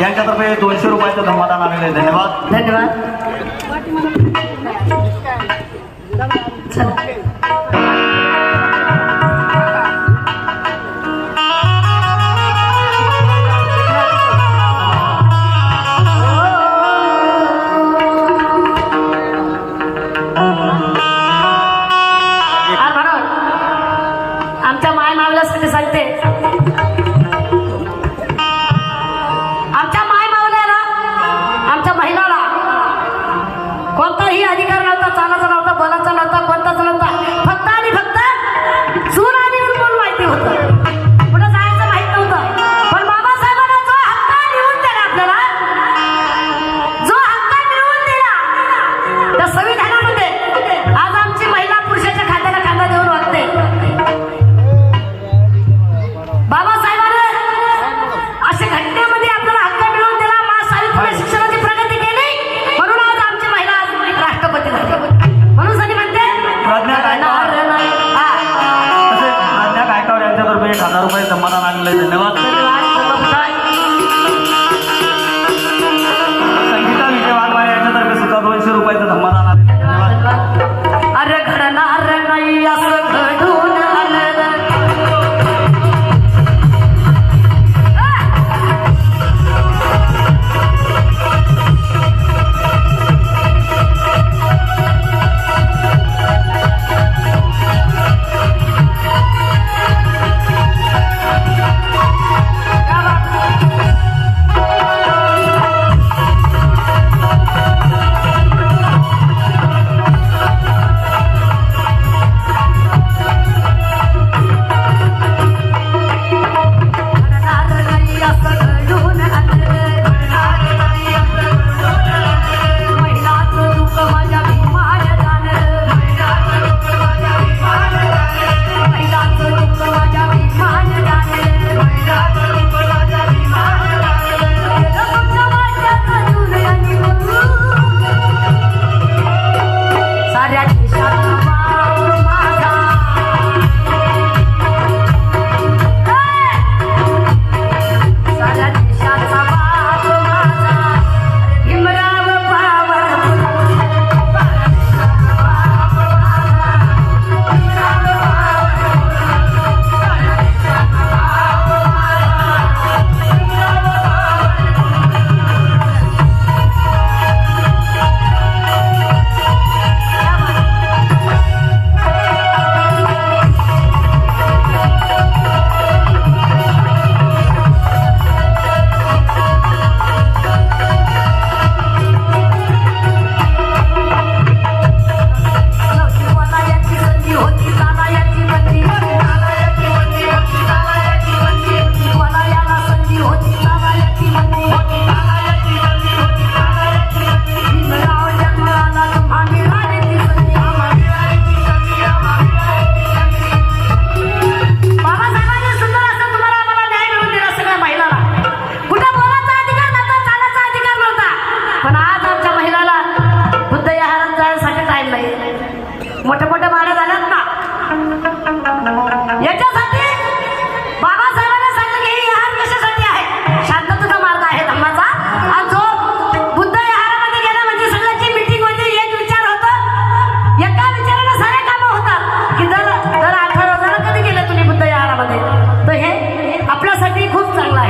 यांच्यातर्फे दोनशे रुपयाचं धम्मादान आलेलं आहे. धन्यवाद. धन्यवाद.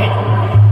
Thank you.